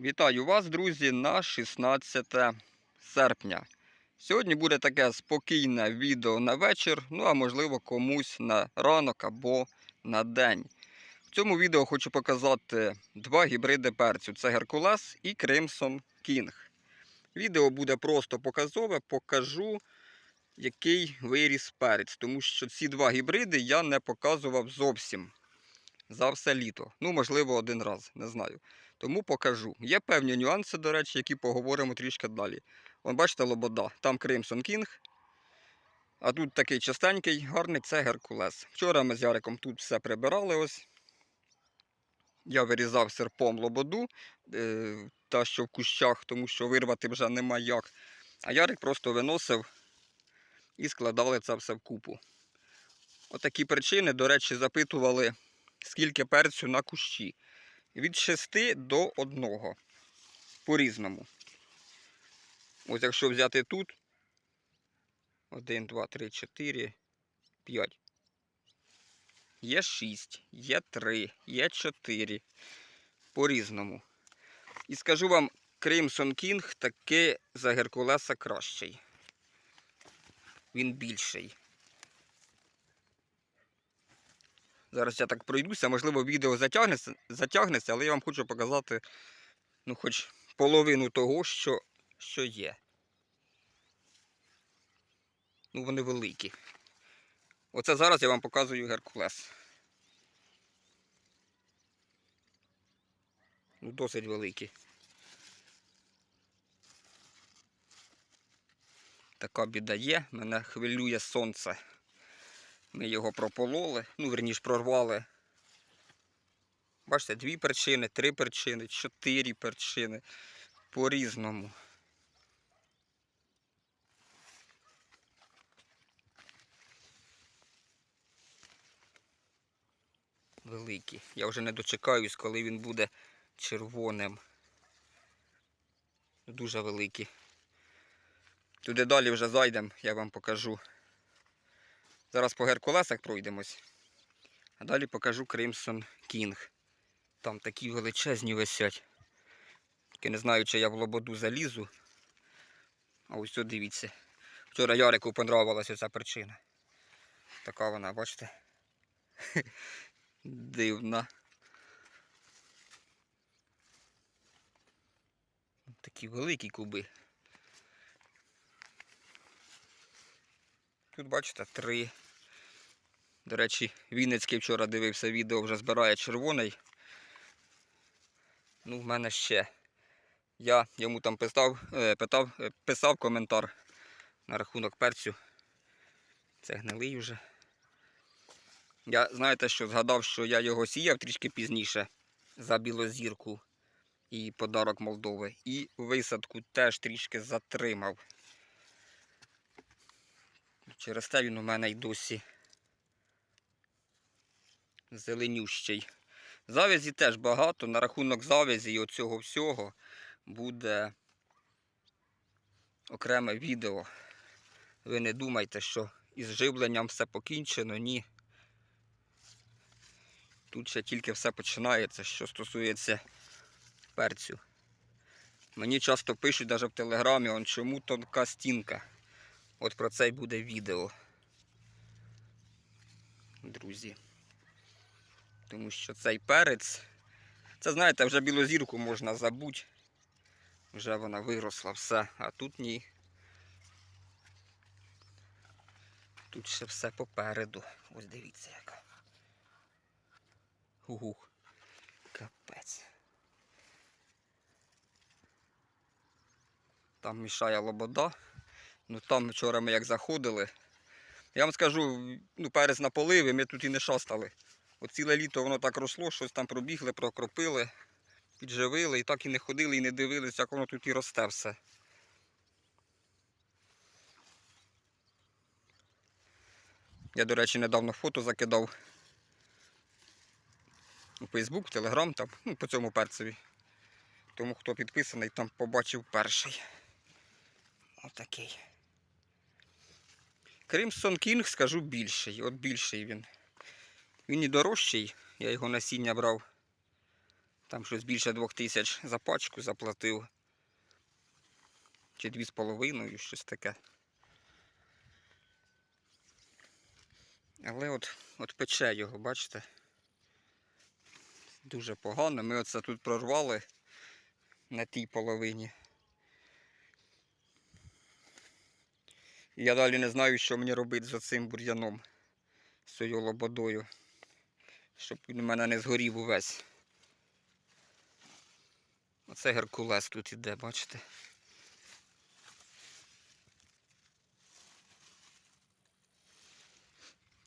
Вітаю вас, друзі, на 16 серпня. Сьогодні буде таке спокійне відео на вечір, ну а можливо комусь на ранок або на день. В цьому відео хочу показати два гібриди перцю: це Геркулес і Crimson King. Відео буде просто показове, покажу, який виріс перець, тому що ці два гібриди я не показував зовсім за все літо. Ну, можливо, один раз, не знаю. Тому покажу. Є певні нюанси, до речі, які поговоримо трішки далі. Вон, бачите, лобода, там Crimson King. А тут такий частенький, гарний це Геркулес. Вчора ми з Яриком тут все прибирали. ось. Я вирізав серпом лободу, е, та що в кущах, тому що вирвати вже нема як. А Ярик просто виносив і складали це все вкупу. Отакі причини, до речі, запитували, скільки перцю на кущі від 6 до 1 по-різному. Ось якщо взяти тут 1, 2, 3, 4, 5. Є 6, є 3, є 4. По-різному. І скажу вам, Crimson King таки за Геркулеса кращий. Він більший. Зараз я так пройдуся, можливо, відео затягнеться, затягнеться, але я вам хочу показати ну, хоч половину того, що, що є. Ну, вони великі. Оце зараз я вам показую Геркулес. Ну, досить великі. Така біда є, мене хвилює сонце. Ми його пропололи, ну, верніше, прорвали. Бачите, дві перчини, три перчини, чотири перчини. По-різному. Великі. Я вже не дочекаюсь, коли він буде червоним. Дуже великі. Туди далі вже зайдемо, я вам покажу. Зараз по Геркулесах пройдемось. А далі покажу Crimson King. Там такі величезні висять. Тільки не знаю, чи я в лободу залізу. А ось тут дивіться. Вчора Ярику понравилася ця причина. Така вона, бачите? Дивна. Такі великі куби. Тут бачите три. До речі, Вінницький вчора дивився відео, вже збирає червоний. Ну, в мене ще. Я йому там писав, е, питав, е, писав коментар на рахунок перцю. Це гнилий вже. Я знаєте, що згадав, що я його сіяв трішки пізніше за білозірку і подарок Молдови. І висадку теж трішки затримав. Через те він у мене й досі зеленющий. Завязі теж багато. На рахунок завязі і оцього всього буде окреме відео. Ви не думайте, що із живленням все покінчено, ні. Тут ще тільки все починається, що стосується перцю. Мені часто пишуть навіть в телеграмі, чому тонка стінка. От про це й буде відео. Друзі. Тому що цей перець, це знаєте, вже білозірку можна забути. Вже вона виросла все, а тут ні. Тут ще все попереду. Ось дивіться яка. Угух. Капець. Там мішає лобода. Ну там вчора ми як заходили. Я вам скажу, ну перець на поливі, ми тут і не шастали. От ціле літо воно так росло, щось там пробігли, прокропили, підживили і так і не ходили, і не дивилися, як воно тут і росте все. Я, до речі, недавно фото закидав у Фейсбук, Телеграм, там, ну, по цьому перцеві. Тому хто підписаний, там побачив перший. Отакий. Crimson King, скажу більший. От більший він. Він і дорожчий. Я його насіння брав Там щось більше двох тисяч за пачку заплатив. Чи дві з половиною, щось таке. Але от, от пече його, бачите? Дуже погано. Ми оце тут прорвали на тій половині. Я далі не знаю, що мені робити з цим бур'яном, з цією лободою, щоб він у мене не згорів увесь. Оце Геркулес тут іде, бачите?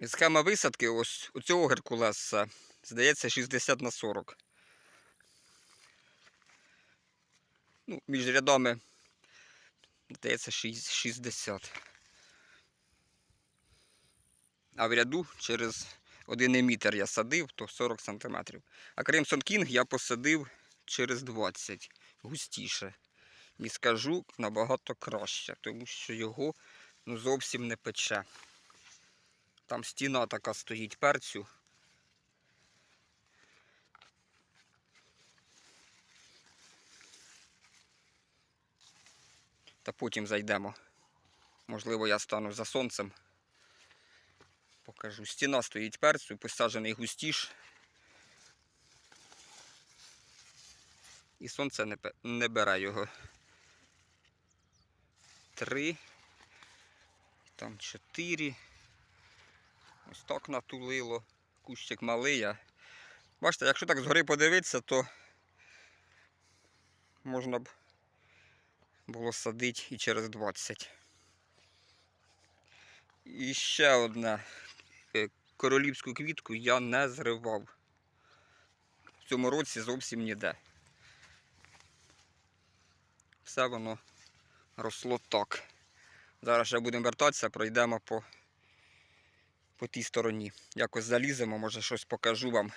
І схема висадки ось у цього Геркулеса, здається, 60 на 40. Ну, між рядами, здається, 60. А в ряду через один емітер я садив, то 40 см. А Кремсон Кінг я посадив через 20 густіше. І скажу набагато краще, тому що його ну, зовсім не пече. Там стіна така стоїть перцю. Та потім зайдемо. Можливо, я стану за сонцем. Покажу. Стіна стоїть перцю, посаджений густіш. І сонце не, не бере його. Три. Там чотири. Ось так натулило. Кущик малий. Бачите, якщо так згори подивитися, то можна б було садити і через 20. І ще одне. Е, Королівську квітку я не зривав. В цьому році зовсім ніде. Все воно росло так. Зараз ще будемо вертатися, пройдемо по, по тій стороні. Якось заліземо, може щось покажу вам.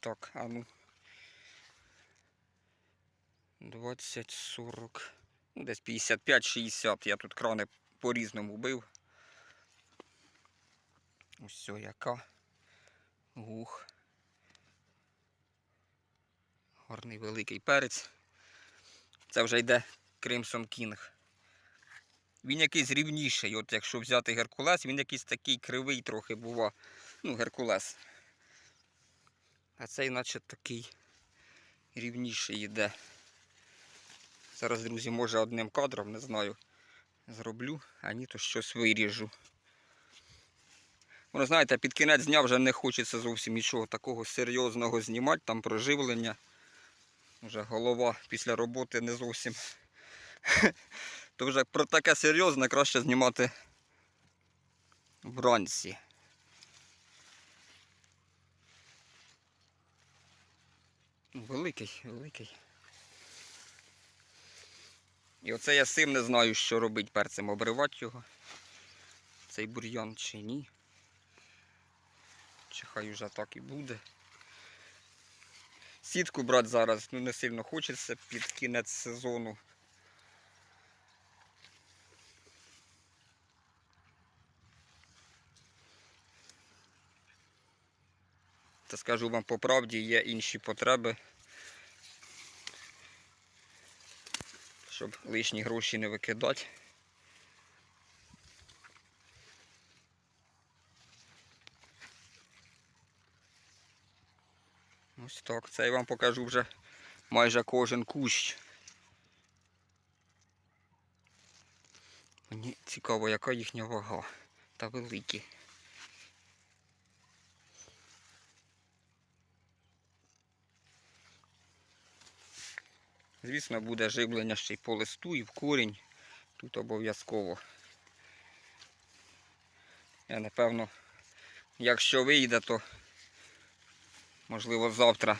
Так, а ну. 20, 40, ну десь 55-60. Я тут крани по-різному бив. Ось яка. Гух. Гарний великий перець. Це вже йде Crimson King. Він якийсь рівніший. От якщо взяти Геркулес, він якийсь такий кривий трохи бува. Ну, Геркулес. А цей наче такий рівніший йде. Зараз, друзі, може одним кадром, не знаю, зроблю, а ні, то щось виріжу. Воно, знаєте, під кінець дня вже не хочеться зовсім нічого такого серйозного знімати, там проживлення. Вже голова після роботи не зовсім. То вже про таке серйозне краще знімати вранці. Великий, великий. І оце я сим не знаю, що робити перцем, обривати його. Цей бур'ян чи ні. Чи хай вже так і буде. Сітку брати зараз ну, не сильно хочеться під кінець сезону. Та скажу вам по правді, є інші потреби. Щоб лишні гроші не викидати. Ось так. Це я вам покажу вже майже кожен кущ. Мені цікаво, яка їхня вага. Та великі. Звісно, буде живлення ще й по листу і в корінь. Тут обов'язково. Я напевно, якщо вийде, то можливо завтра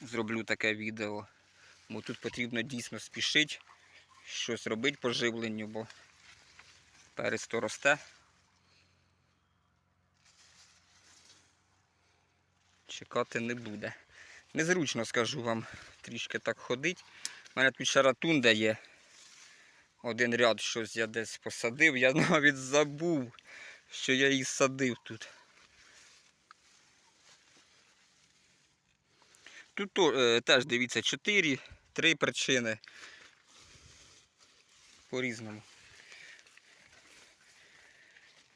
зроблю таке відео. Бо тут потрібно дійсно спішити, щось робити по живленню, бо перець то росте. Чекати не буде. Незручно скажу вам трішки так ходить. У мене тут ще ратунда є. Один ряд щось я десь посадив. Я навіть забув, що я її садив тут. Тут е, теж дивіться 4, 3 причини. По-різному.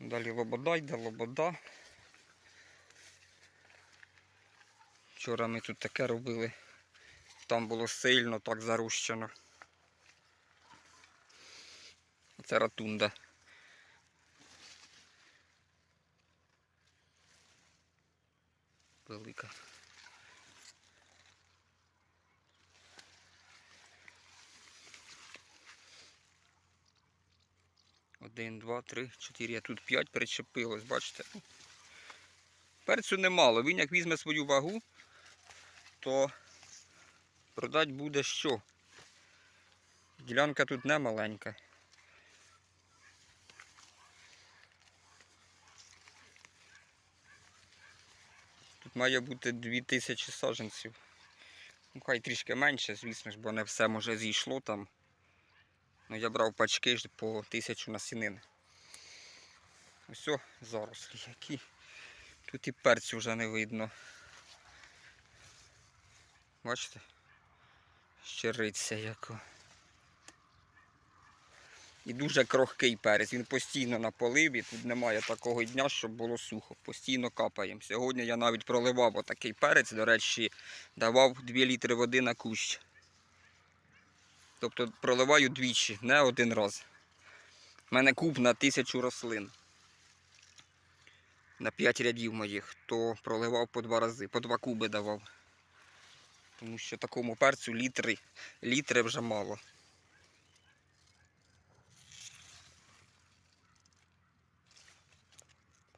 Далі лобода йде, лобода. Вчора ми тут таке робили. Там було сильно так зарущено. Це ратунда. Велика. Один, два, три, чотири. А тут п'ять причепилось, бачите? Перцю немало. Він як візьме свою вагу, то продать буде що? Ділянка тут не маленька. Тут має бути 2000 саджанців. Ну, хай трішки менше, звісно ж, бо не все може зійшло там. Ну, я брав пачки по 1000 насінин. Ось о, зарослі які. Тут і перцю вже не видно. Бачите? Щириця яка. І дуже крохкий перець. Він постійно на поливі. Тут немає такого дня, щоб було сухо. Постійно капаємо. Сьогодні я навіть проливав отакий перець. До речі, давав 2 літри води на кущ. Тобто проливаю двічі, не один раз. У мене куб на тисячу рослин. На 5 рядів моїх, то проливав по два рази, по два куби давав. Тому що такому перцю літри, літри вже мало.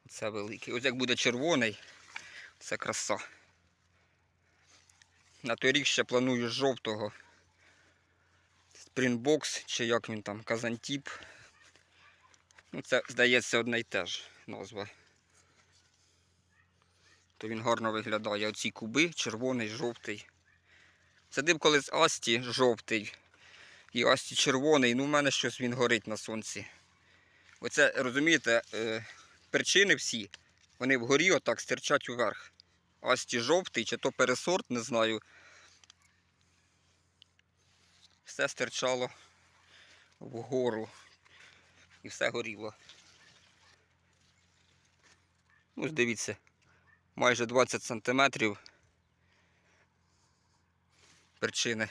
Це великий. Ось як буде червоний, це краса. На той рік ще планую жовтого. Спрінбокс, чи як він там, казантіп. Ну, це, здається, одне й те ж назва. То він гарно виглядає. Оці куби, червоний, жовтий. Садив колись Асті жовтий і Асті червоний, ну в мене щось він горить на сонці. Оце, розумієте, е, причини всі, вони вгорі отак стирчать уверх. Асті жовтий, чи то пересорт, не знаю. Все стирчало вгору і все горіло. Ось дивіться, майже 20 сантиметрів причини.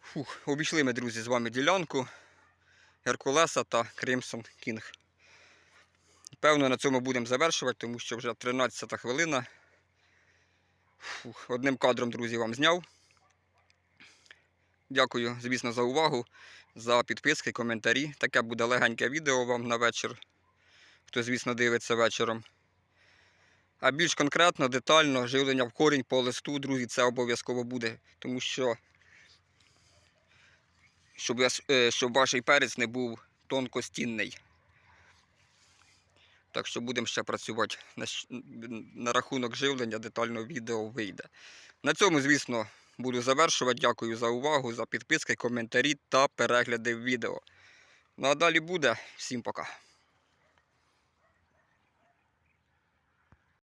Фух, обійшли ми, друзі, з вами ділянку Геркулеса та Кримсон Кінг. Певно, на цьому будемо завершувати, тому що вже 13 хвилина. Фух, одним кадром, друзі, вам зняв. Дякую, звісно, за увагу, за підписки, коментарі. Таке буде легеньке відео вам на вечір. Хто, звісно, дивиться вечором. А більш конкретно, детально, живлення в корінь по листу, друзі, це обов'язково буде. Тому що, щоб, я е, щоб ваш перець не був тонкостінний. Так що будемо ще працювати на, на рахунок живлення, детально відео вийде. На цьому, звісно, буду завершувати. Дякую за увагу, за підписки, коментарі та перегляди відео. Ну а далі буде. Всім пока.